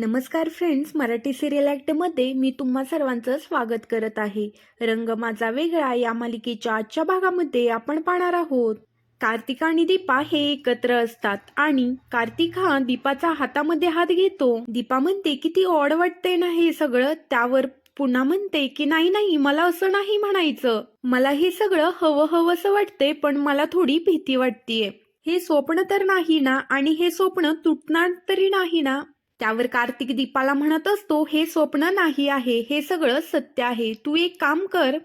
नमस्कार friends Marathi serial ॲक्टमध्ये मी तुम्हा सर्वांचं स्वागत करत आहे. रंग माझा वेगळा या मालिकेच्या आजच्या भागामध्ये आपण पाहणार आहोत. कार्तिक आणि दीपा हे एकत्र असतात आणि कार्तिक हा दीपाचा हातामध्ये हात घेतो. दीपा म्हणते किती ऑड वाटते ना हे सगळं. त्यावर पुन्हा म्हणते की नाही नाही मला असं नाही म्हणायचं. मला हे सगळं हवं हवंसं वाटते पण मला थोडी भीती वाटतेय. हे स्वप्न तर नाही ना आणि हे स्वप्न तुटणार तरी नाही ना. त्यावर कार्तिक दीपाला म्हणत असतो हे स्वप्न नाही आहे हे सगळं सत्य आहे. तू एक काम कर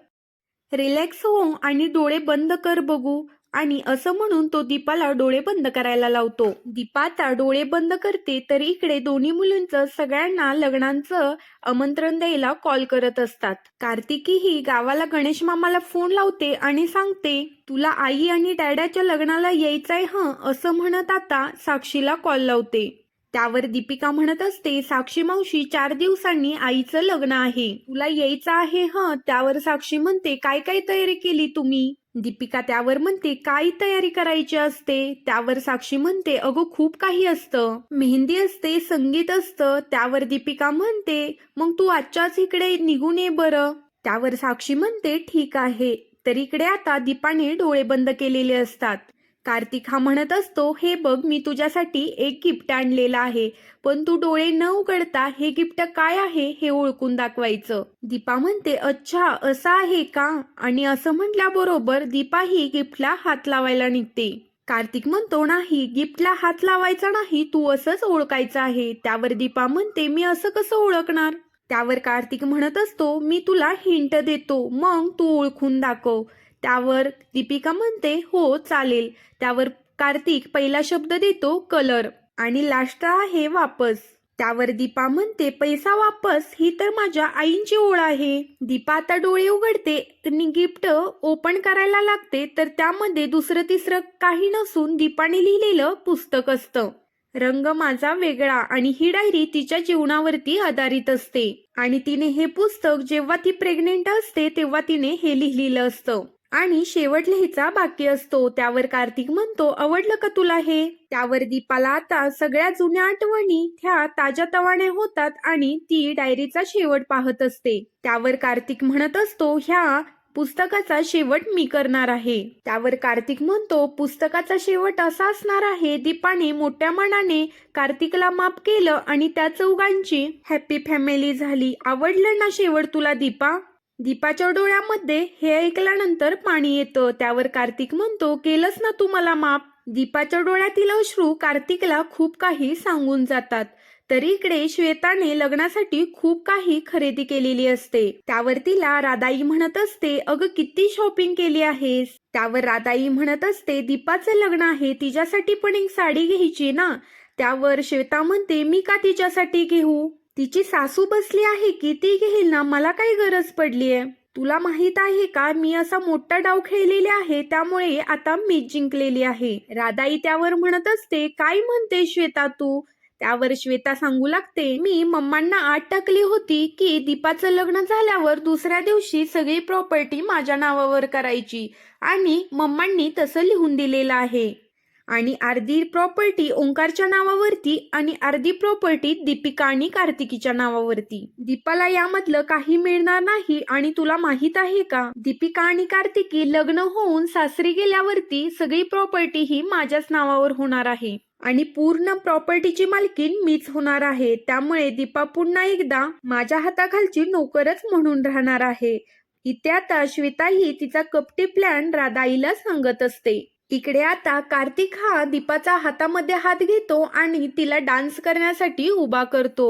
रिलॅक्स हो आणि डोळे बंद कर बघू. आणि असं म्हणून तो दीपाला डोळे बंद करायला लावतो. दीपाचा डोळे बंद करते तर इकडे दोन्ही मुलींचं सगळ्यांना लग्नांचं आमंत्रण द्यायला कॉल करत असतात. कार्तिकी ही गावाला गणेश मामाला फोन लावते आणि सांगते तुला आई आणि डॅडाच्या लग्नाला यायचंय हं असं म्हणत आता साक्षीला कॉल लावते. त्यावर दीपिका म्हणत असते साक्षी मावशी चार दिवसांनी आईचं लग्न आहे. तुला यायचं आहे हं? त्यावर साक्षी म्हणते काय काय तयारी केली तुम्ही? दीपिका त्यावर म्हणते काय तयारी करायची असते. त्यावर साक्षी म्हणते अगं खूप काही असतं. मेहंदी असते संगीत असतं. त्यावर दीपिका म्हणते मग तू आजच्याच इकडे निघून ये बरं. त्यावर साक्षी म्हणते ठीक आहे. तर इकडे आता दीपाने डोळे बंद केलेले असतात. कार्तिक हा म्हणत असतो हे बघ मी तुझ्यासाठी एक गिफ्ट आणलेलं आहे. पण तू डोळे न उघडता हे गिफ्ट काय आहे हे ओळखून दाखवायचं. दीपा म्हणते अच्छा असं आहे का? आणि असं म्हटल्याबरोबर दीपा ही गिफ्टला हात लावायला निघते. कार्तिक म्हणतो नाही गिफ्टला हात लावायचा नाही तू असंच ओळखायचं आहे. त्यावर दीपा म्हणते मी असं कसं ओळखणार? त्यावर कार्तिक म्हणत असतो मी तुला हिंट देतो मग तू ओळखून दाखव. त्यावर दीपिका म्हणते हो चालेल. त्यावर कार्तिक पहिला शब्द देतो कलर. आणि लास्ट आहे वापस. त्यावर दीपा म्हणते पैसा वापस ही तर माझ्या आईंची ओळ आहे. दीपा आता डोळे उघडते गिफ्ट ओपन करायला लागते तर त्यामध्ये दुसरं तिसरं काही नसून दीपाने लिहिलेलं पुस्तक असतं. रंग माझा वेगळा आणि ही डायरी तिच्या जीवनावरती आधारित असते. आणि तिने हे पुस्तक जेव्हा ती प्रेग्नेंट असते तेव्हा तिने हे लिहिलेलं असतं. आणि शेवट हिचा बाकी असतो. त्यावर कार्तिक म्हणतो आवडलं का तुला हे? त्यावर दीपाला आता सगळ्या जुन्या आठवणी ह्या ताज्या तवाने होतात आणि ती डायरीचा शेवट पाहत असते. त्यावर कार्तिक म्हणत असतो ह्या पुस्तकाचा शेवट मी करणार आहे. त्यावर कार्तिक म्हणतो पुस्तकाचा शेवट असा असणार आहे दीपाने मोठ्या मनाने कार्तिकला माफ केलं आणि त्या चौघांची हॅपी फॅमिली झाली. आवडलं ना शेवट तुला दीपा? दीपाच्या डोळ्यामध्ये हे ऐकल्यानंतर पाणी येतं. त्यावर कार्तिक म्हणतो केलंस ना तू मला माप? दीपाच्या डोळ्यातील अश्रू कार्तिकला खूप काही सांगून जातात. तरी इकडे श्वेताने लग्नासाठी खूप काही खरेदी केलेली असते. त्यावर तिला राधाई म्हणत असते अगं किती शॉपिंग केली आहेस? त्यावर राधाई म्हणत असते दीपाचं लग्न आहे तिच्यासाठी पण एक साडी घ्यायची ना? त्यावर श्वेता म्हणते मी का तिच्यासाठी घेऊ? तिची सासू बसली आहे की ती घेईल ना मला काही गरज पडलीये. तुला माहीत आहे का मी असा मोठा डाव खेळलेले आहे त्यामुळे आता मी जिंकलेली आहे. राधाई त्यावर म्हणत असते काय म्हणते श्वेता तू? त्यावर श्वेता सांगू लागते मी मम्मांना आत टाकली होती की दीपाचं लग्न झाल्यावर दुसऱ्या दिवशी सगळी प्रॉपर्टी माझ्या नावावर करायची आणि मम्मांनी तसं लिहून दिलेलं आहे. आणि अर्धी प्रॉपर्टी ओंकारच्या नावावरती आणि अर्धी प्रॉपर्टी दीपिका आणि कार्तिकीच्या नावावरती. दीपाला यामधलं काही मिळणार नाही आणि तुला माहीत आहे का? दीपिका आणि कार्तिकी लग्न होऊन सासरी गेल्यावरती सगळी प्रॉपर्टी ही माझ्याच नावावर होणार आहे. आणि पूर्ण प्रॉपर्टीची मालकीन मीच होणार आहे. त्यामुळे दीपा पुन्हा एकदा माझ्या हाताखालची नोकरच म्हणून राहणार आहे. इथे आता श्वेता ही तिचा कपटी प्लॅन राधाईला सांगत असते. इकडे आता कार्तिक हा दीपाचा हातामध्ये हात घेतो आणि तिला डान्स करण्यासाठी उभा करतो.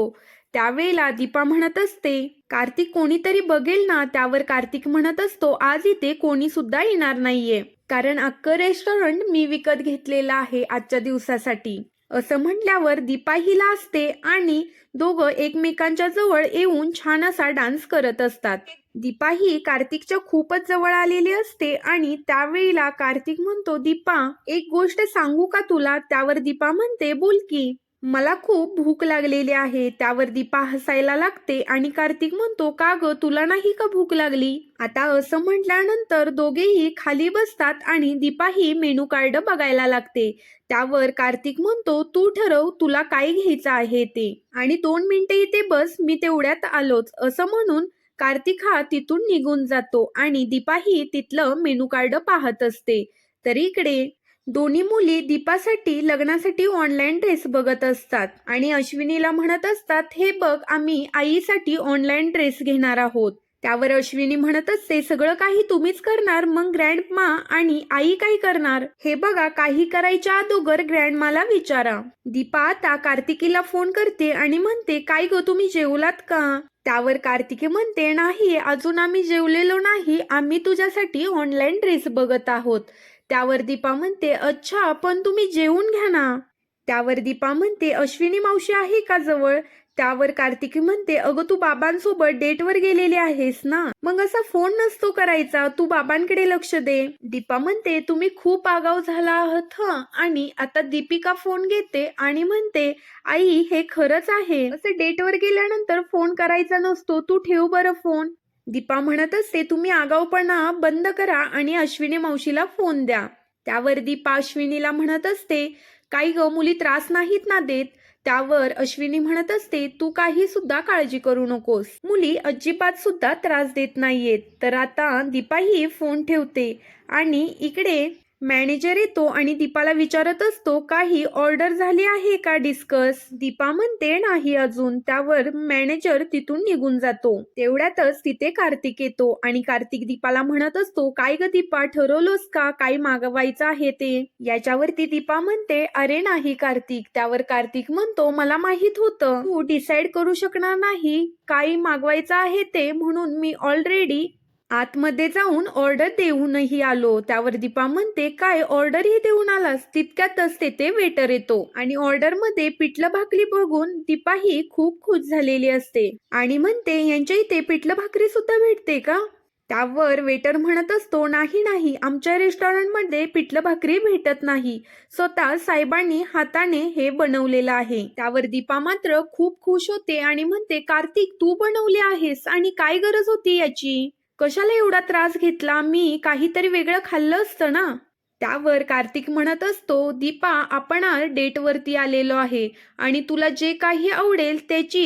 त्यावेळेला दीपा म्हणत असते कार्तिक कोणीतरी बघेल ना त्यावर कार्तिक म्हणत असतो आज इथे कोणी सुद्धा येणार नाहीये. कारण अक्क रेस्टॉरंट मी विकत घेतलेलं आहे आजच्या दिवसासाठी. असं म्हटल्यावर दीपा हिला असते आणि दोघं एकमेकांच्या जवळ येऊन छान असा डान्स करत असतात. दीपा ही कार्तिकच्या खूपच जवळ आलेली असते आणि त्यावेळेला कार्तिक म्हणतो दीपा एक गोष्ट सांगू का तुला? त्यावर दीपा म्हणते बोल की. मला खूप भूक लागलेली आहे त्यावर दीपा हसायला लागते आणि कार्तिक म्हणतो का ग तुला नाही का भूक लागली? आता असं म्हटल्यानंतर दोघेही खाली बसतात आणि दीपाही मेनू कार्ड बघायला लागते. त्यावर कार्तिक म्हणतो तू ठरव तुला काय घ्यायचं आहे ते. आणि दोन मिनिटं इथे बस मी तेवढ्यात आलोच. असं म्हणून कार्तिक हा तिथून निघून जातो आणि दीपाही तिथलं मेनू कार्ड पाहत असते. तर इकडे दोन्ही मुली दीपासाठी लग्नासाठी ऑनलाईन ड्रेस बघत असतात. आणि अश्विनीला म्हणत असतात हे बघ आम्ही आईसाठी ऑनलाईन ड्रेस घेणार आहोत. त्यावर अश्विनी म्हणत असते सगळं काही तुम्हीच करणार मग ग्रँड मा आणि आई काय करणार? हे बघा काही करायच्या अगोदर ग्रँड माला विचारा. दीपा आता कार्तिकीला फोन करते आणि म्हणते काय ग तुम्ही जेवलात का? त्यावर कार्तिकी म्हणते नाही अजून आम्ही जेवलेलो नाही. आम्ही तुझ्यासाठी ऑनलाईन ड्रेस बघत आहोत. त्यावर दीपा म्हणते अच्छा पण तुम्ही जेवून घ्या ना. त्यावर दीपा म्हणते अश्विनी मावशी आहे का जवळ? त्यावर कार्तिकी म्हणते अगं तू बाबांसोबत डेटवर गेलेली आहेस ना? मग असा फोन नसतो करायचा तू बाबांकडे लक्ष दे. दीपा म्हणते तुम्ही खूप आगाव झाला आहात हं? आणि आता दीपिका फोन घेते आणि म्हणते आई हे खरंच आहे. असं डेटवर गेल्यानंतर फोन करायचा नसतो तू ठेव बरं फोन. दीपा म्हणत असते तुम्ही आगाऊपणा बंद करा आणि अश्विनी मावशीला फोन द्या. त्यावर दीपा अश्विनीला म्हणत असते काही ग मुली त्रास नाहीत ना देत. त्यावर अश्विनी म्हणत असते तू काही सुद्धा काळजी करू नकोस. मुली अजिबात सुद्धा त्रास देत नाहीयेत. तर आता दीपाही फोन ठेवते आणि इकडे मॅनेजर येतो आणि दीपाला विचारत असतो काही ऑर्डर झाली आहे का डिस्कस दीपा म्हणते नाही अजून. त्यावर मॅनेजर तिथून निघून जातो. तेवढ्यातच तिथे कार्तिक येतो आणि कार्तिक दीपाला म्हणत असतो काय ग दीपा ठरवलोस का? काय मागवायचं आहे ते? याच्यावरती दीपा म्हणते अरे नाही कार्तिक. त्यावर कार्तिक म्हणतो मला माहीत होतं. तू डिसाइड करू शकणार नाही. काय मागवायचं आहे ते म्हणून मी ऑलरेडी आतमध्ये जाऊन ऑर्डर देऊनही आलो. त्यावर दीपा म्हणते काय? ऑर्डरही देऊन आलास? तितक्यातच तेथे वेटर येतो. आणि ऑर्डरमध्ये पिठलं भाकरी बघून दीपा ही खूप खुश झालेली असते. आणि म्हणते यांच्या इथे पिठलं भाकरी सुद्धा भेटते का? त्यावर वेटर म्हणत असतो नाही नाही. आमच्या रेस्टॉरंटमध्ये पिठलं भाकरी भेटत नाही. स्वतः साहेबांनी हाताने हे बनवलेलं आहे. त्यावर दीपा मात्र खूप खुश होते आणि म्हणते कार्तिक तू बनवले आहेस आणि काय गरज होती याची? कशाला एवढा त्रास घेतला? मी काहीतरी वेगळं खाल्लं असतं ना? त्यावर कार्तिक म्हणत असतो दीपा आपण डेटवरती आलेलो आहे आणि तुला जे काही आवडेल त्याची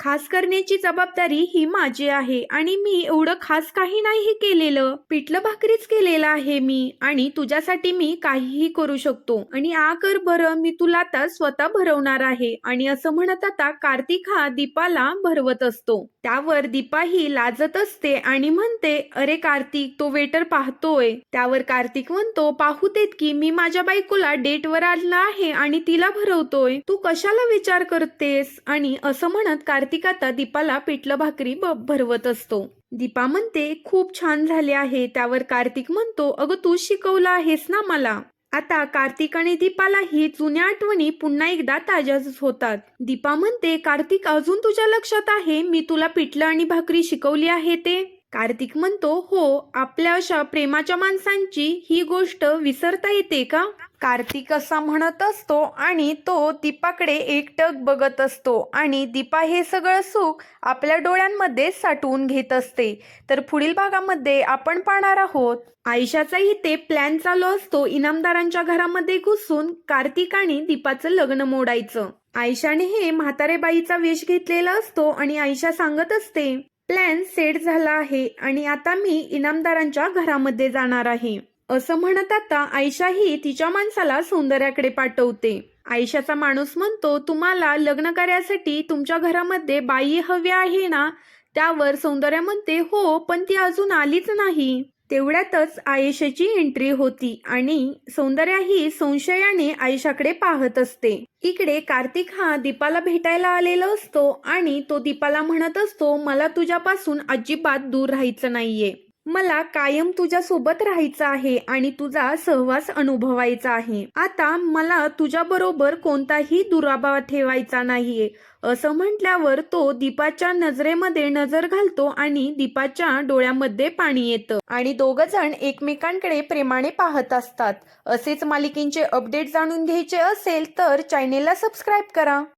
खास करण्याची जबाबदारी ही माझी आहे आणि मी एवढं खास काही नाही केलेलं पिठलं भाकरीच केलेलं आहे मी आणि तुझ्यासाठी मी काहीही करू शकतो. आणि आ कर बरं मी तुला आता स्वतः भरवणार आहे आणि असं म्हणत आता कार्तिक हा दीपाला भरवत असतो. त्यावर दीपा ही लाजत असते आणि म्हणते अरे कार्तिक तो वेटर पाहतोय. त्यावर कार्तिक म्हणतो पाहू देत की मी माझ्या बायकोला डेटवर आणला आहे आणि तिला भरवतोय. तू कशाला विचार करतेस? आणि असं म्हणत कार्तिक कार्तिक आता दीपाला पिठलं भाकरी ब- भरवत असतो. दीपा म्हणते खूप छान झाले आहे त्यावर कार्तिक म्हणतो अगं तू शिकवलं आहेस ना मला. आता कार्तिक आणि दीपालाही जुन्या आठवणी पुन्हा एकदा ताज्याच होतात. दीपा म्हणते कार्तिक अजून तुझ्या लक्षात आहे मी तुला पिठलं आणि भाकरी शिकवली आहे ते? कार्तिक म्हणतो हो आपल्या अशा प्रेमाच्या माणसांची ही गोष्ट विसरता येते का? कार्तिक असा म्हणत असतो आणि तो दीपाकडे एकटक बघत असतो आणि दीपा हे सगळं सुख आपल्या डोळ्यांमध्ये साठवून घेत असते. तर पुढील भागामध्ये आपण पाहणार आहोत. आयशाचा इथे प्लॅन चालू असतो. इनामदारांच्या घरामध्ये घुसून कार्तिक आणि दीपाचं लग्न मोडायचं. आयशाने हे म्हातारे बाईचा वेश घेतलेला असतो आणि आयशा सांगत असते प्लॅन सेट झाला आहे आणि आता मी इनामदारांच्या घरामध्ये जाणार आहे. असं म्हणत आता आयशा ही तिच्या माणसाला सौंदर्याकडे पाठवते. आयशाचा माणूस म्हणतो तुम्हाला लग्न कार्यासाठी तुमच्या घरामध्ये बाई हवी आहे ना? त्यावर सौंदर्या म्हणते हो पण ती अजून आलीच नाही. तेवढ्यातच आयशाची एंट्री होती आणि सौंदर्या ही संशयाने आयशाकडे पाहत असते. इकडे कार्तिक हा दीपाला भेटायला आलेला असतो आणि तो दीपाला म्हणत असतो मला तुझ्यापासून अजिबात दूर राहायचं नाहीये. मला कायम तुझ्या सोबत राहायचं आहे आणि तुझा सहवास अनुभवायचा आहे. आता मला तुझ्या बरोबर कोणताही दुराभाव ठेवायचा नाहीये. असं म्हटल्यावर तो दीपाच्या नजरेमध्ये नजर घालतो आणि दीपाच्या डोळ्यामध्ये पाणी येतं. आणि दोघ जण एकमेकांकडे प्रेमाने पाहत असतात. असेच मालिकेंचे अपडेट जाणून घ्यायचे असेल तर चॅनेलला सबस्क्राईब करा.